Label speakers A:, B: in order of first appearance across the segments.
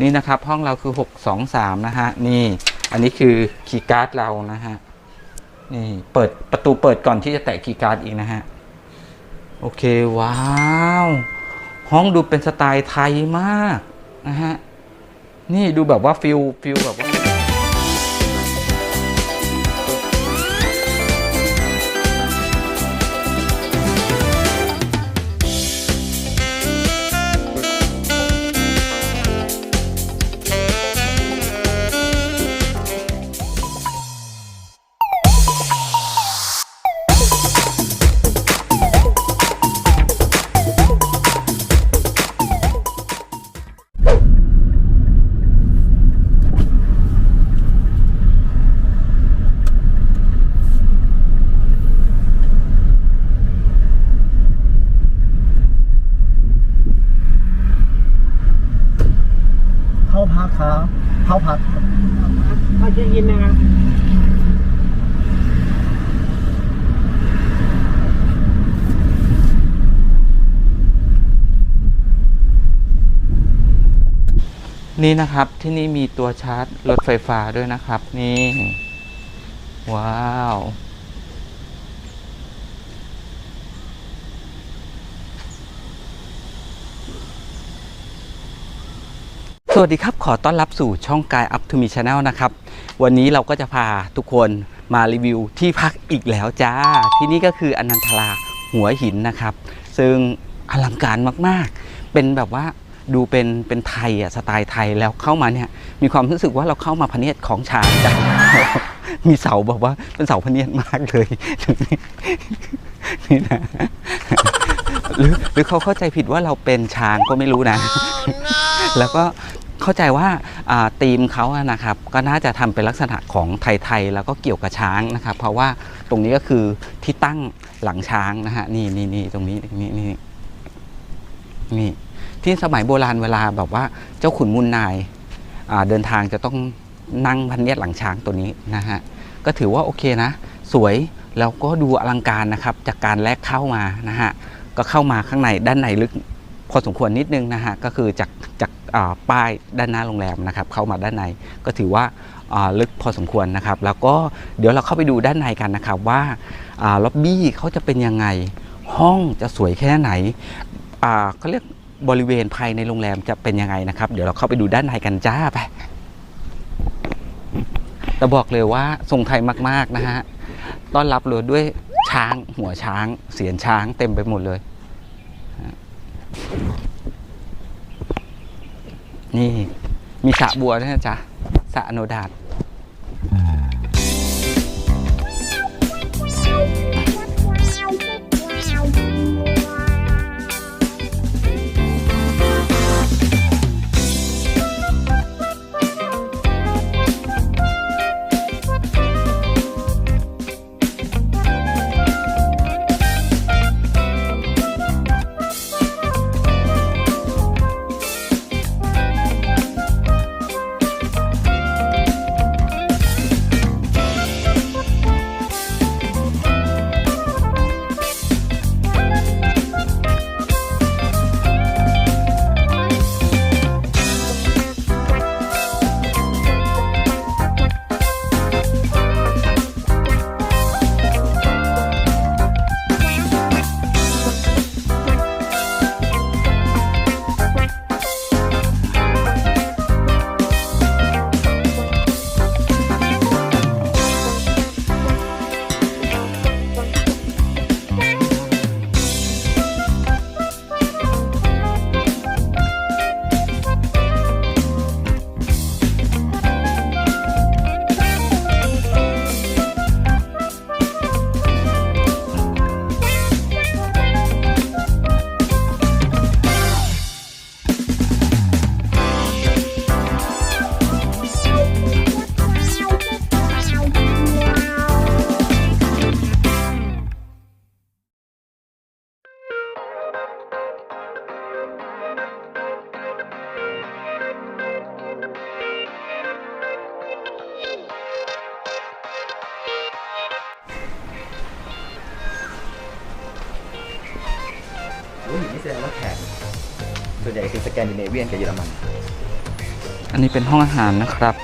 A: นี่นะครับห้องเราคือ 623 นะฮะ นี่ อันนี้คือคีย์การ์ดเรานะฮะ นี่เปิดประตูเปิดก่อนที่จะแตะคีย์การ์ดอีกนะฮะ โอเค ว้าว ห้องดูเป็นสไตล์ไทยมากนะฮะ นี่ดูแบบว่าฟิลฟิลแบบว่า
B: ยินนะคะ
A: นี่นะครับที่นี่มีตัวชาร์จรถไฟฟ้าด้วยนะครับ นี่ ว้าว สวัสดีครับขอต้อนรับสู่ช่องกายอัพทูมีชาแนลนะครับ วันนี้เราก็จะพาทุกคนมารีวิวที่พักอีกแล้วจ้า ที่นี่ก็คืออนันทราหัวหินนะครับ ซึ่งอลังการมากๆ เป็นแบบว่าดูเป็นเป็นไทยอะสไตล์ไทยแล้วเข้ามาเนี่ยมีความรู้สึกว่าเราเข้ามาพะเนียดของชางจ้ะมีเสาแบบว่าเป็นเสาพะเนียดมากเลยนี่นะหรือหรือเขาเข้าใจผิดว่าเราเป็นช้างก็ไม่รู้นะ แล้วก็ เข้าใจว่าธีมเขานะครับก็น่าจะทำเป็นลักษณะของไทยๆแล้วก็เกี่ยวกับช้างนะครับ เพราะว่าตรงนี้ก็คือที่ตั้งหลังช้างนะฮะนี่นี่นี่ตรงนี้นี่นี่นี่ที่สมัยโบราณเวลาแบบว่าเจ้าขุนมุนนายเดินทางจะต้องนั่งพันเนียดหลังช้างตัวนี้นะฮะก็ถือว่าโอเคนะ สวยแล้วก็ดูอลังการนะครับจากการแลกเข้ามานะฮะก็เข้ามาข้างในด้านในลึกพอสมควรนิดนึงนะฮะก็คือจากจาก ป้ายด้านหน้าโรงแรมนะครับเข้ามาด้านในก็ถือว่าลึกพอสมควรนะครับ แล้วก็เดี๋ยวเราเข้าไปดูด้านในกันนะครับว่าล็อบบี้เขาจะเป็นยังไงห้องจะสวยแค่ไหนเขาเรียกบริเวณภายในโรงแรมจะเป็นยังไงนะครับ เดี๋ยวเราเข้าไปดูด้านในกันจ้าไปแต่บอกเลยว่าทรงไทยมากๆนะฮะต้อนรับเลยด้วยช้างหัวช้าง เสียนช้างเต็มไปหมดเลย นี่มีสระบัวด้วยนะจ๊ะสระอโนดาตู้
C: หญิงนี่แสดงว่าแขกส่วนใหญ่คือสแกนดิเนเวียนกับเยอรมัน
A: อันนี้เป็นห้องอาหารนะครับ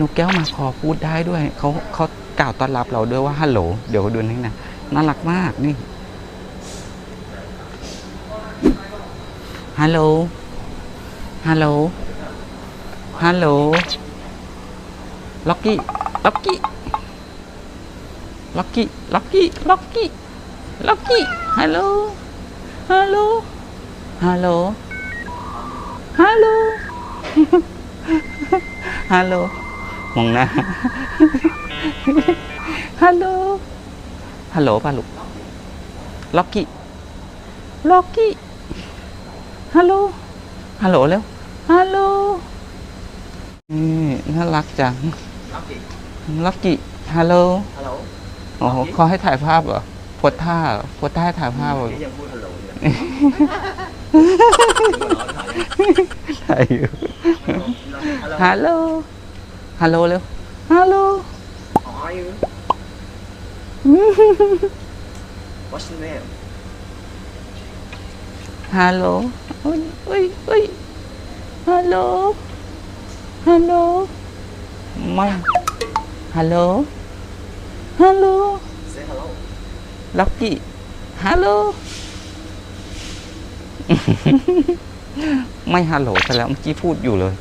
A: นกแก้วมาคอพูดได้ด้วยเขาเขากล่าวต้อนรับเราด้วยว่าฮัลโหลเดี๋ยวดูนี่นะน่ารักมากนี่ฮัลโหลฮัลโหลฮัลโหลล็อกกี้ล็อกกี้ล็อกกี้ล็อกกี้ล็อกกี้ล็อกกี้ฮัลโหลฮัลโหลฮัลโหลฮัลโหลฮัลโหล มองหน้า ฮัลโหล ฮัลโหลป่ะลูก ล็อกกี้ ล็อกกี้ ฮัลโหล ฮัลโหลเร็วฮัลโหล นี่น่ารักจัง ล็อกกี้ ฮัลโหล
C: ฮัลโหล
A: โอ้โหเขาให้ถ่ายภาพเหรอโพสท่าเหรอโพสท่าให้ถ่ายภาพเหรอ
C: นี่ยังพูดฮัลโหลอยู่
A: ถ่ายอยู่
C: ฮัลโหล
A: ฮัลโหลฮัลโหลเร็ว ฮัลโหล
C: How are you What's your name
A: ฮัลโหลเฮ้ยเฮ้ยเฮ้ยฮัลโหล ฮัลโหล ไม่ ฮัลโหล ฮัลโหล
C: Say hello
A: ล็อกกี้ ฮัลโหล ไม่ฮัลโหลซะแล้วเมื่อกี้พูดอยู่เลย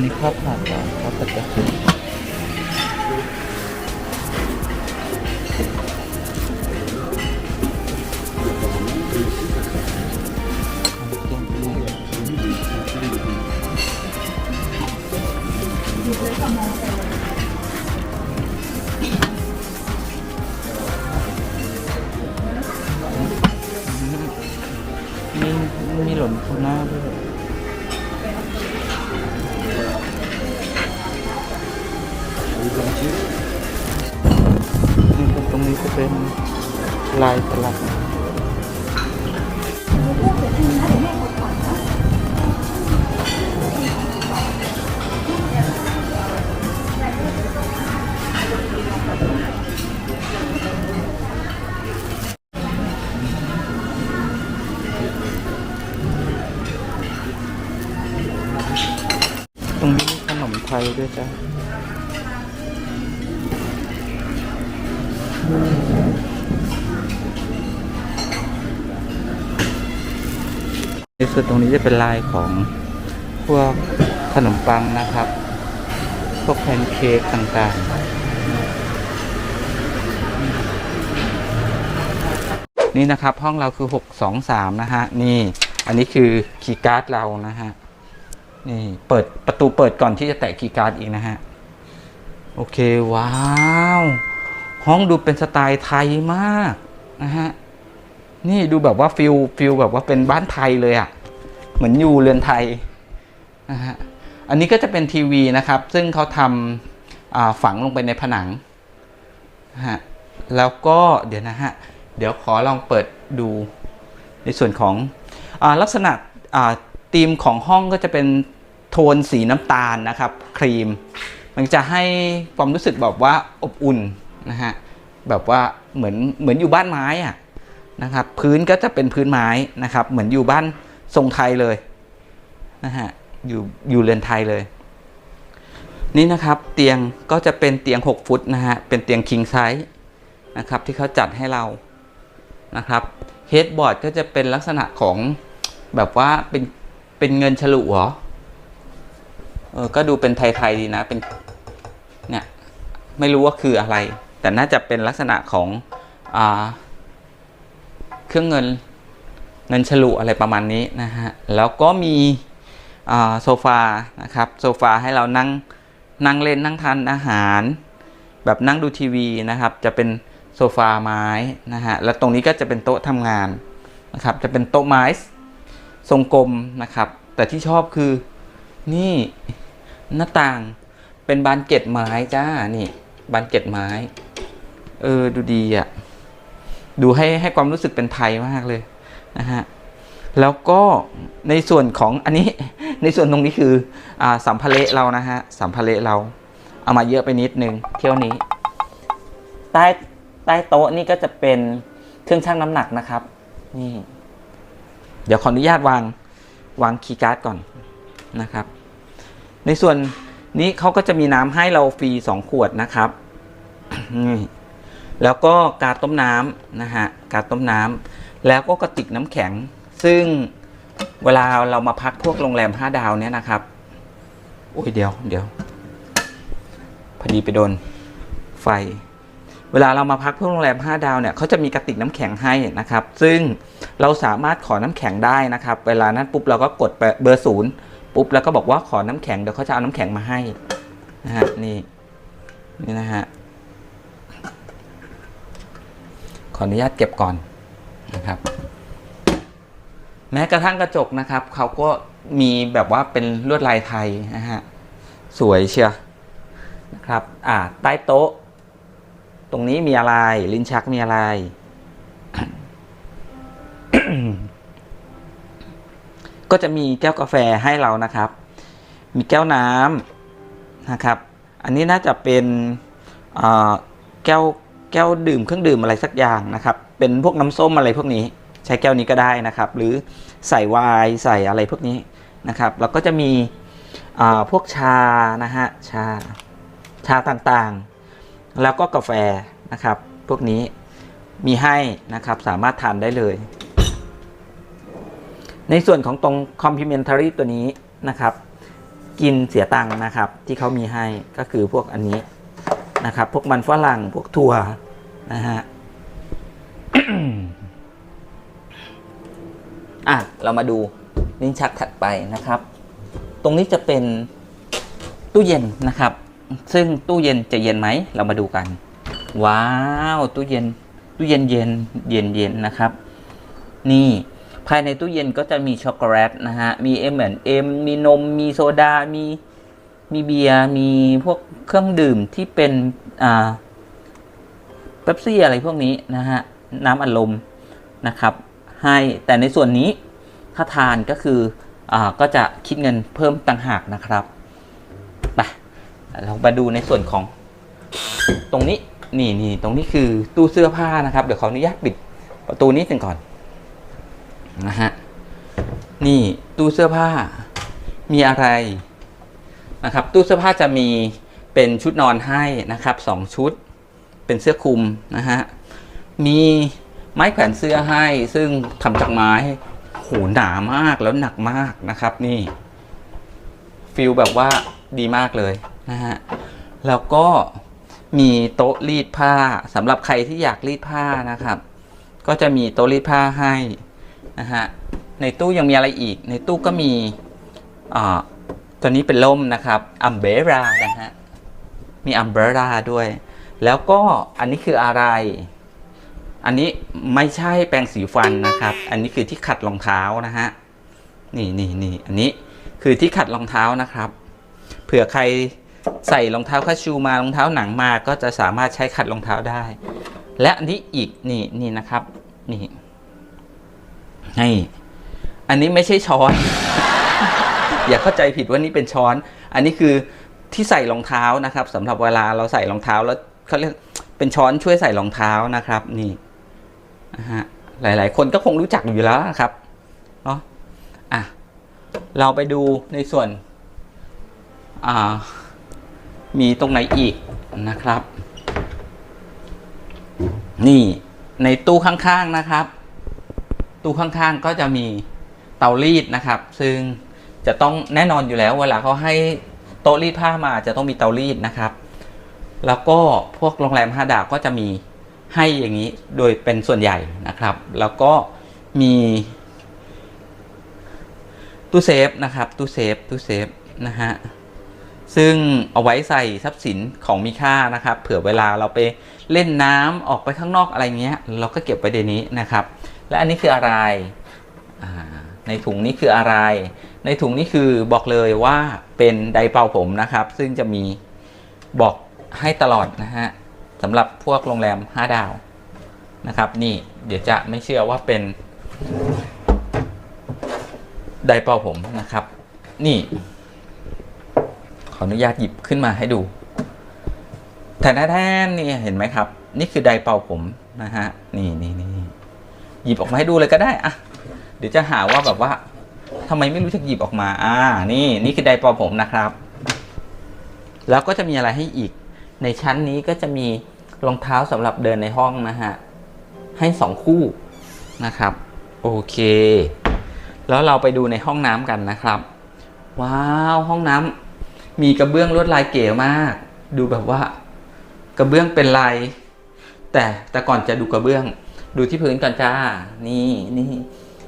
A: อันนี้ข้าวผัดเหรอข้าวผัดกระที ด้วยจ้ะในส่วนตรงนี้จะเป็นลายของพวกขนมปังนะครับ พวกแพนเค้กต่างๆ นี่นะครับห้องเราคือ 623 นะฮะ นี่ อันนี้คือคีย์การ์ดเรานะฮะ นี่เปิดประตูเปิดก่อนที่จะแตะคีย์การ์ดอีกนะฮะ โอเค ว้าว ห้องดูเป็นสไตล์ไทยมากนะฮะ นี่ดูแบบว่าฟิลฟิลแบบว่าเป็นบ้านไทยเลยอะ่ะ เหมือนอยู่เรือนไทยนะฮะ อันนี้ก็จะเป็นทีวีนะครับ ซึ่งเขาทำฝังลงไปในผนังนะฮะ แล้วก็เดี๋ยวนะฮะ เดี๋ยวขอลองเปิดดูในส่วนของอลักษณะ ธีมของห้องก็จะเป็นโทนสีน้ำตาลนะครับครีม มันจะให้ความรู้สึกแบบว่าอบอุ่นนะฮะแบบว่าเหมือนเหมือนอยู่บ้านไม้อะนะครับพื้นก็จะเป็นพื้นไม้นะครับ เหมือนอยู่บ้านทรงไทยเลยนะฮะอยู่อยู่เรือนไทยเลย นี่นะครับเตียงก็จะเป็นเตียง 6 ฟุตนะฮะเป็นเตียงคิงไซส์นะครับที่เขาจัดให้เรานะครับเฮดบอร์ดก็จะเป็นลักษณะของแบบว่าเป็น เป็นเงินฉลุเหรอ เออ ก็ดูเป็นไทย ๆ ดีนะ เป็น เนี่ย ไม่รู้ว่าคืออะไร แต่น่าจะเป็นลักษณะของ อ่า เครื่องเงิน เงินฉลุอะไรประมาณนี้นะฮะ แล้วก็มี อ่า โซฟา นะครับ โซฟาให้เรานั่ง นั่งเล่น นั่งทานอาหาร แบบนั่งดูทีวีนะครับ จะเป็นโซฟาไม้นะฮะ แล้วตรงนี้ก็จะเป็นโต๊ะทำงานนะครับ จะเป็นโต๊ะไม้ ทรงกลมนะครับ แต่ที่ชอบคือนี่หน้าต่างเป็นบานเกล็ดไม้จ้านี่ บานเกล็ดไม้ เออดูดีอะ่ะ ดูให้ให้ความรู้สึกเป็นไทยมากเลยนะฮะแล้วก็ในส่วนของอันนี้ในส่วนตรงนี้คืออ่าสัมภาระเรานะฮะสัมภาระเรา เอามาเยอะไปนิดนึงเที่ยวนี้ ใต้ใต้โต๊ะนี่ก็จะเป็นเครื่องชั่งน้ำหนักนะครับ นี่ ดี๋ยวขออนุญาตวางวางคีย์การ์ดก่อนนะครับ ในส่วนนี้เขาก็จะมีน้ำให้เราฟรีสองขวดนะครับนี่แล้วก็การต้มน้ำนะฮะการต้มน้ำแล้วก็กระติกน้ำแข็ง ซึ่งเวลาเรามาพักพวกโรงแรมห้าดาวเนี่ยนะครับโอ้ยเดี๋ยวเดี๋ยวพอดีไปโดนไฟ เวลาเรามาพักพวกโรงแรม 5 ดาวเนี่ยเขาจะมีกระติกน้ำแข็งให้นะครับ ซึ่ง เราสามารถขอน้ำแข็งได้นะครับ เวลานั้นปุ๊บเราก็กดไปเบอร์ศูนย์ปุ๊บแล้วก็บอกว่าขอน้ำแข็งเดี๋ยวเขาจะเอาน้ำแข็งมาให้นะฮะนี่นี่นะฮะขออนุญาตเก็บก่อนนะครับ แม้กระทั่งกระจกนะครับเขาก็มีแบบว่าเป็นลวดลายไทยนะฮะสวยเชียวนะครับ อ่า ใต้โต๊ะ ตรงนี้มีอะไร ลิ้นชักมีอะไร ก็จะมีแก้วกาแฟให้เรานะครับ มีแก้วน้ำนะครับ อันนี้น่าจะเป็นแก้วแก้วดื่มเครื่องดื่มอะไรสักอย่างนะครับ เป็นพวกน้ำส้มอะไรพวกนี้ ใช้แก้วนี้ก็ได้นะครับ หรือใส่ไวน์ใส่อะไรพวกนี้นะครับแล้วก็จะมีพวกชานะฮะชาชาต่างๆ แล้วก็กาแฟนะครับ พวกนี้มีให้นะครับสามารถทานได้เลย ในส่วนของตรง complimentary ตัวนี้นะครับ กินเสียตังค์นะครับ ที่เขามีให้ก็คือพวกอันนี้นะครับ พวกมันฝรั่งพวกถั่วนะฮะอะ เรามาดูลิ้นชักถัดไปนะครับ ตรงนี้จะเป็นตู้เย็นนะครับ ซึ่งตู้เย็นจะเย็นไหม เรามาดูกัน ว้าว ตู้เย็น ตู้เย็นเย็นเย็นเย็นนะครับ นี่ ภายในตู้เย็นก็จะมีช็อกโกแลตนะฮะ มี M&M มีนม มีโซดา มีมีเบียร์ มีพวกเครื่องดื่มที่เป็นอ่าเป๊ปซี่อะไรพวกนี้นะฮะ น้ำอัดลมนะครับ ให้แต่ในส่วนนี้ถ้าทานก็คืออ่าก็จะคิดเงินเพิ่มต่างหากนะครับไปเรามาดูในส่วนของตรงนี้นี่นี่ตรงนี้คือตู้เสื้อผ้านะครับ เดี๋ยวขออนุญาตปิดประตูนี้หนึ่งก่อน นะฮะ นี่ตู้เสื้อผ้ามีอะไรนะครับ ตู้เสื้อผ้าจะมีเป็นชุดนอนให้นะครับสองชุด เป็นเสื้อคลุมนะฮะ มีไม้แขวนเสื้อให้ซึ่งทำจากไม้โหหนามากแล้วหนักมากนะครับ นี่ฟิลแบบว่าดีมากเลยนะฮะ แล้วก็มีโต๊ะรีดผ้าสำหรับใครที่อยากรีดผ้านะครับ ก็จะมีโต๊ะรีดผ้าให้ นะฮะในตู้ยังมีอะไรอีก ในตู้ก็มีตัวนี้เป็นล่มนะครับอัมเบรานะฮะมีอัมเบราด้วย แล้วก็อันนี้คืออะไร อันนี้ไม่ใช่แปรงสีฟันนะครับ อันนี้คือที่ขัดรองเท้านะฮะนี่นี่นี่อันนี้คือที่ขัดรองเท้านะครับ เผื่อใครใส่รองเท้าคาชูมารองเท้าหนังมาก็จะสามารถใช้ขัดรองเท้าได้ และอันนี้อีกนี่นี่นะครับนี่ นี่อันนี้ไม่ใช่ช้อน อย่าเข้าใจผิดว่านี่เป็นช้อน อันนี้คือที่ใส่รองเท้านะครับสำหรับเวลาเราใส่รองเท้าแล้วเขาเรียกเป็นช้อนช่วยใส่รองเท้านะครับนี่นะฮะหลาย ๆ คนก็คงรู้จักอยู่แล้วนะครับเนาะอะเราไปดูในส่วนอ่ามีตรงไหนอีกนะครับ นี่ในตู้ข้าง ๆ นะครับ ตู้ข้างๆก็จะมีเตารีดนะครับ ซึ่งจะต้องแน่นอนอยู่แล้ว เวลาเขาให้โต๊ะรีดผ้ามาจะต้องมีเตารีดนะครับ แล้วก็พวกโรงแรมห้าดาวก็จะมีให้อย่างนี้โดยเป็นส่วนใหญ่นะครับ แล้วก็มีตู้เซฟนะครับตู้เซฟตู้เซฟนะฮะซึ่งเอาไว้ใส่ทรัพย์สินของมีค่านะครับ เผื่อเวลาเราไปเล่นน้ำออกไปข้างนอกอะไรเงี้ย เราก็เก็บไว้ในนี้นะครับ และอันนี้คืออะไร ในถุงนี้คืออะไร ในถุงนี้คือบอกเลยว่าเป็นไดเป่าผมนะครับ ซึ่งจะมีบอกให้ตลอดนะฮะสำหรับพวกโรงแรม 5 ดาวนะครับ นี่เดี๋ยวจะไม่เชื่อว่าเป็นไดเป่าผมนะครับ นี่ ขออนุญาตหยิบขึ้นมาให้ดูแต่แท้ๆนี่เห็นไหมครับ นี่คือไดเป่าผมนะฮะ นี่นี่ หยิบออกมาให้ดูเลยก็ได้อะเดี๋ยวจะหาว่าแบบว่าทำไมไม่รู้จักหยิบออกมา อ่า นี่ นี่คือไดป่าผมนะครับ แล้วก็จะมีอะไรให้อีก ในชั้นนี้ก็จะมีรองเท้าสำหรับเดินในห้องนะฮะ ให้สองคู่นะครับ โอเค แล้วเราไปดูในห้องน้ำกันนะครับ ว้าว ห้องน้ำมีกระเบื้องลวดลายเก๋มาก ดูแบบว่า กระเบื้องเป็นลาย แต่แต่ก่อนจะดูกระเบื้อง ดูที่พื้นก่อนจ้า นี่นี่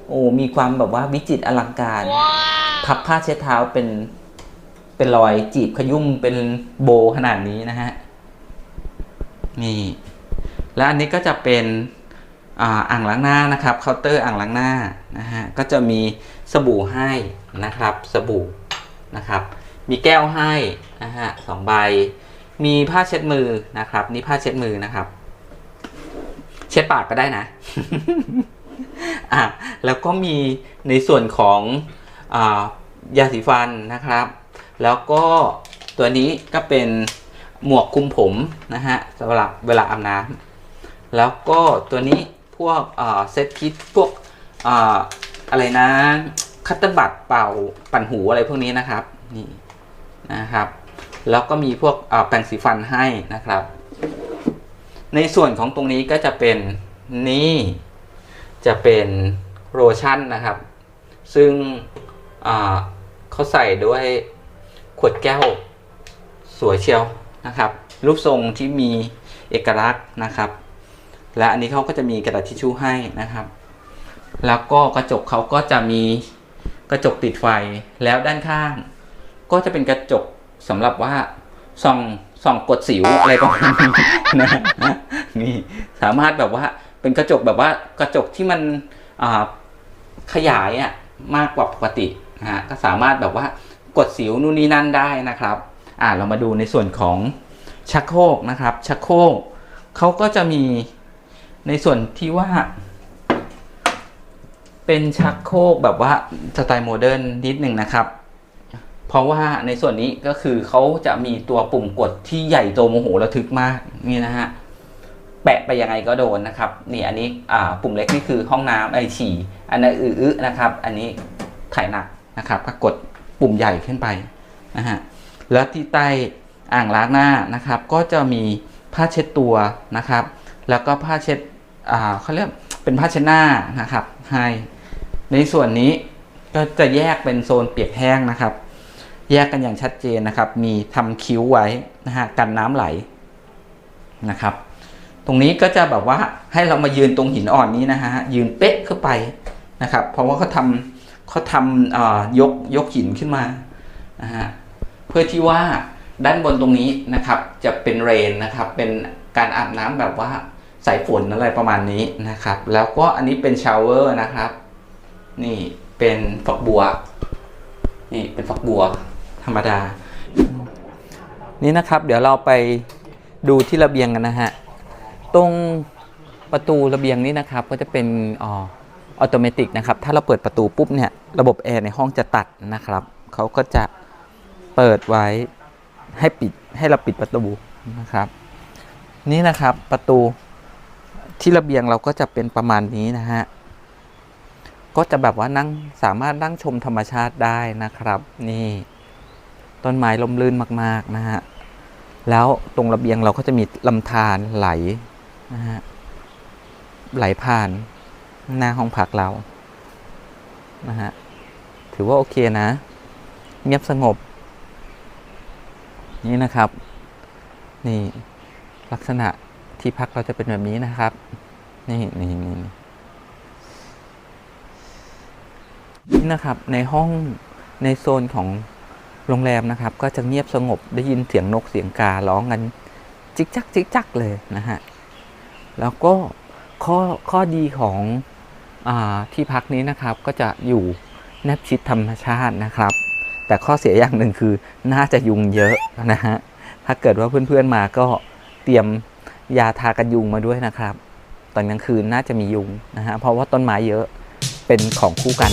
A: โอ้ มีความแบบว่าวิจิตรอลังการ พับผ้าเช็ดเท้าเป็น เป็นรอยจีบขยุ่มเป็นโบขนาดนี้นะฮะ นี่ และอันนี้ก็จะเป็นอ่าอ่างล้างหน้านะครับ เคาน์เตอร์อ่างล้างหน้านะฮะ ก็จะมีสบู่ให้นะครับ สบู่นะครับ มีแก้วให้นะฮะสองใบ มีผ้าเช็ดมือนะครับ นี่ผ้าเช็ดมือนะครับ เช็ดปากก็ได้นะอะแล้วก็มีในส่วนของอยาสีฟันนะครับ แล้วก็ตัวนี้ก็เป็นหมวกคุมผมนะฮะสำหรับเวลาอาบน้ำแล้วก็ตัวนี้พวกเซตคิดพวกออะไรนะคัตเตอร์บัตเป่าปั่นหูอะไรพวกนี้นะครับนี่นะครับ แล้วก็มีพวกแปรงสีฟันให้นะครับ ในส่วนของตรงนี้ก็จะเป็นนี่จะเป็นโลชั่นนะครับ ซึ่งเขาใส่ด้วยขวดแก้วสวยเชียวนะครับ รูปทรงที่มีเอกลักษณ์นะครับ และอันนี้เขาก็จะมีกระดาษทิชชู่ให้นะครับ แล้วก็กระจกเขาก็จะมีกระจกติดไฟแล้วด้านข้าง ก็จะเป็นกระจกสำหรับว่าส่อง ส่องกดสิวอะไรประมาณนี้นะนี่สามารถแบบว่าเป็นกระจกแบบว่ากระจกที่มันขยายอะมากกว่าปกตินะฮะก็สามารถแบบว่ากดสิวนู่นนี่นั่นได้นะครับอ่าเรามาดูในส่วนของชักโครกนะครับชักโครกเขาก็จะมีในส่วนที่ว่า เป็นชักโครกแบบว่าสไตล์โมเดิร์นนิดหนึ่งนะครับ เพราะว่าในส่วนนี้ก็คือเขาจะมีตัวปุ่มกดที่ใหญ่โตโมโหระทึกมากนี่นะฮะแปะไปยังไงก็โดนนะครับนี่อันนี้ปุ่มเล็กนี่คือห้องน้ำไอฉี่อันนั้นอื้อนะครับ อันนี้ถ่ายหนักนะครับ ก็กดปุ่มใหญ่ขึ้นไปนะฮะแล้วที่ใต้อ่างล้างหน้านะครับ ก็จะมีผ้าเช็ดตัวนะครับ แล้วก็ผ้าเช็ดเขาเรียกเป็นผ้าเช็ดหน้านะครับให้ในส่วนนี้ก็จะแยกเป็นโซนเปียกแห้งนะครับ แยกกันอย่างชัดเจนนะครับ มีทำคิ้วไว้นะฮะกันน้ำไหลนะครับ ตรงนี้ก็จะแบบว่าให้เรามายืนตรงหินอ่อนนี้นะฮะยืนเป๊ะเข้าไปนะครับ เพราะว่าเขาทำเขาทำเอ่อยกยกหินขึ้นมานะฮะเพื่อที่ว่าด้านบนตรงนี้นะครับ จะเป็นเรนนะครับ เป็นการอาบน้ำแบบว่าสายฝนอะไรประมาณนี้นะครับ แล้วก็อันนี้เป็นชาวเวอร์นะครับ นี่เป็นฝักบัว นี่เป็นฝักบัว ธรรมดา นี่นะครับ เดี๋ยวเราไปดูที่ระเบียงกันนะฮะ ตรงประตูระเบียงนี้นะครับ ก็จะเป็นออโตเมติกนะครับ ถ้าเราเปิดประตูปุ๊บเนี่ย ระบบแอร์ในห้องจะตัดนะครับ เขาก็จะเปิดไว้ให้ปิดให้เราปิดประตูนะครับ นี่นะครับประตูที่ระเบียงเราก็จะเป็นประมาณนี้นะฮะ ก็จะแบบว่านั่งสามารถนั่งชมธรรมชาติได้นะครับ นี่ ต้นไม้ลมลื่นมากๆนะฮะ แล้วตรงระเบียงเราก็จะมีลำธารไหลนะฮะไหลผ่านหน้าห้องพักเรานะฮะถือว่าโอเคนะ เงียบสงบ นี่นะครับ นี่ลักษณะที่พักเราจะเป็นแบบนี้นะครับ นี่นี่นี่นี่นะครับในห้องในโซนของ โรงแรมนะครับ ก็จะเงียบสงบได้ยินเสียงนกเสียงการ้องกันจิกจักจิกจักเลยนะฮะแล้วก็ข้อข้อดีของอที่พักนี้นะครับก็จะอยู่แนบชิดธรรมชาตินะครับ แต่ข้อเสียอย่างหนึ่งคือน่าจะยุงเยอะนะฮะถ้าเกิดว่าเพื่อนๆมาก็เตรียมยาทากันยุงมาด้วยนะครับ ตอนกลางคืนน่าจะมียุงนะฮะเพราะว่าต้นไม้เยอะเป็นของคู่กัน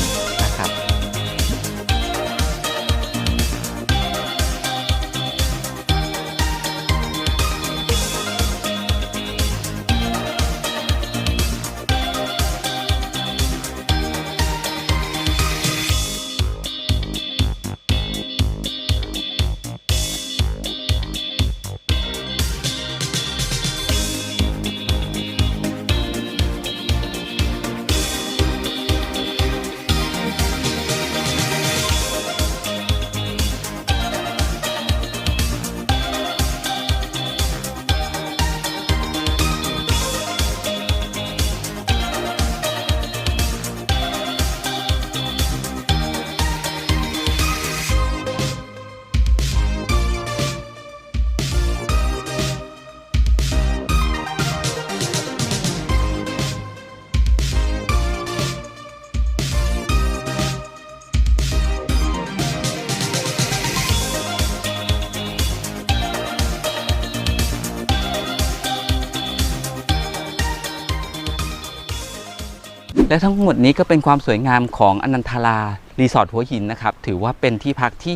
A: และทั้งหมดนี้ก็เป็นความสวยงามของอนันทารารีสอร์ทหัวหินนะครับ ถือว่าเป็นที่พักที่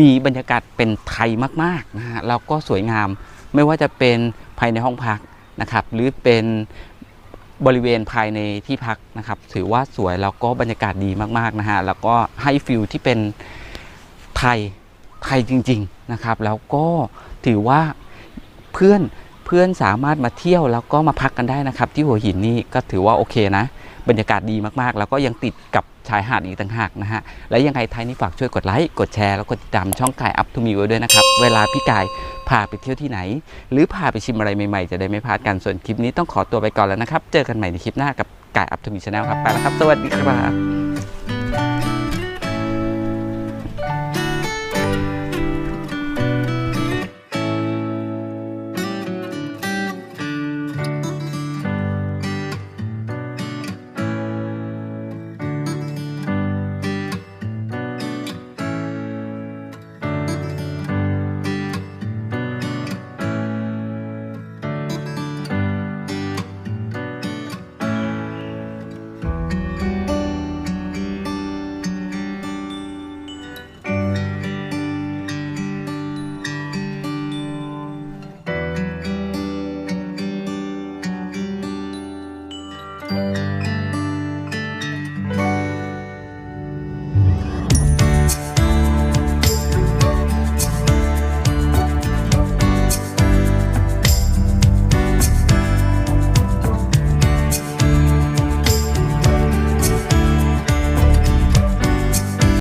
A: มีบรรยากาศเป็นไทยมากๆนะฮะแล้วก็สวยงามไม่ว่าจะเป็นภายในห้องพักนะครับ หรือเป็นบริเวณภายในที่พักนะครับ ถือว่าสวยแล้วก็บรรยากาศดีมากๆนะฮะแล้วก็ให้ฟิลที่เป็นไทยไทยจริง ๆนะครับ แล้วก็ถือว่าเพื่อนเพื่อนสามารถมาเที่ยวแล้วก็มาพักกันได้นะครับ ที่หัวหินนี่ก็ถือว่าโอเคนะ บรรยากาศดีมากๆ แล้วก็ยังติดกับชายหาดอีกต่างหากนะฮะ และยังไงท้ายนี้ฝากช่วยกดไลค์ กดแชร์ แล้วกดติดตามช่องกายอัพทูมีไว้ด้วยนะครับ เวลาพี่กายพาไปเที่ยวที่ไหน หรือพาไปชิมอะไรใหม่ๆ จะได้ไม่พลาดกัน ส่วนคลิปนี้ต้องขอตัวไปก่อนแล้วนะครับ เจอกันใหม่ในคลิปหน้ากับกายอัพทูมีชาแนลครับ ไปแล้วครับ สวัสดีครับ